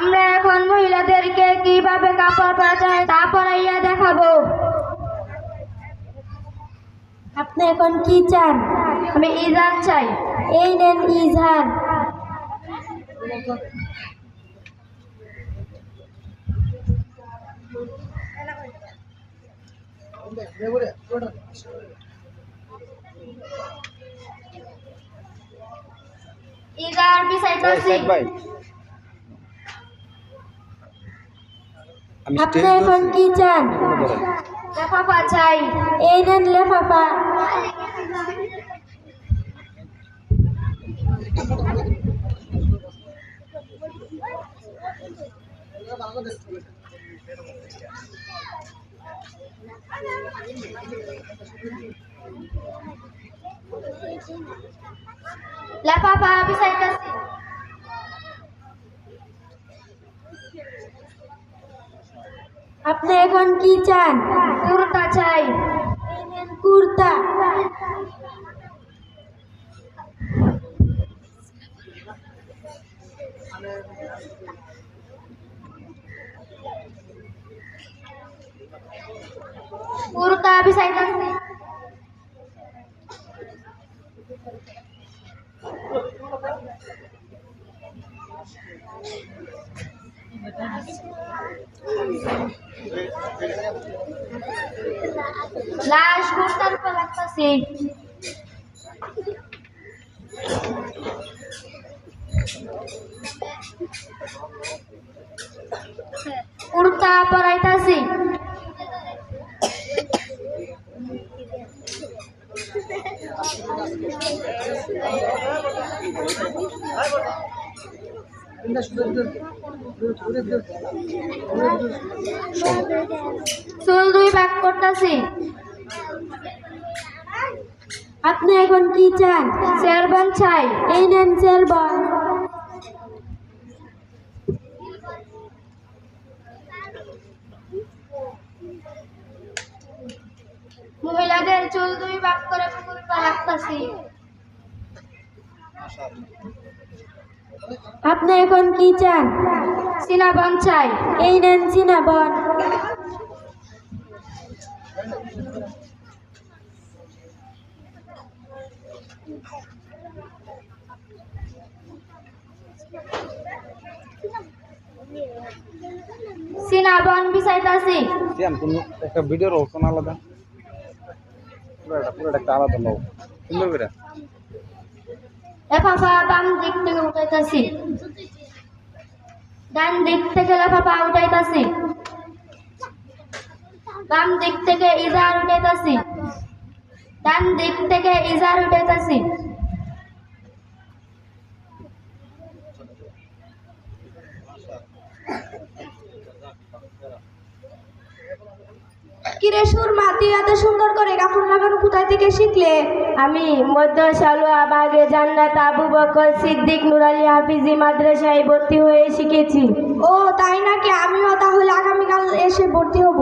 আমরা এখন মহিলাদেরকে কিভাবে কাপড় পরা যায় তা পরাইয়া দেখাবো আপনি এখন কি চান আমি ইজান চাই এই নেন ইজহার ইজার বিছাইতাছি ভাই আমি আপনি স্টেজ এখন কি চান লেফাফা চাই এই নেন লেফাফা লেফাফা বিছাইতাছি আপনি এখন কি চান কুর্তা চাই এই নেন কুর্তা কুর্তা বিছাইতাছি লাশ কুর্তার উপর রাখতাছি কুর্তা পরাইতাছি দুই আপনি এখন কি চান? চেয়ারম্যান চাই, এই নেন চেরবন মহিলাদের চুল দুই ভাগ করে পুকুরে রাখতাছি আপনি এখন কি চান? সিনাবন চাই। এই নেন চিনাবন সিনাবন বিছাইতাছি। সিয়াম তুমি একটা ভিডিও রোল শোনা আলাদা। পুরোটা পুরোটা একটা আলাদা লোক সুন্দর করে। ডান দিক থেকে লেফাফা উঠাইতাছি। বাম দিক থেকে ইজার উঠাইতাছি। ডান দিক থেকে ইজার উঠাইতাছি। কিরে সুর তুই এত সুন্দর করে লাগানো কোথায় থেকে শিখলে? আমি মধ্য সালুয়া বাগে জান্নাত, আবু বকর, সিদ্দিক নুরালি হাফিজি, মাদ্রাসায় ভর্তি হয়ে শিখেছি। ও, তাই নাকি? আমিও তাহলে আগামীকাল এসে ভর্তি হব।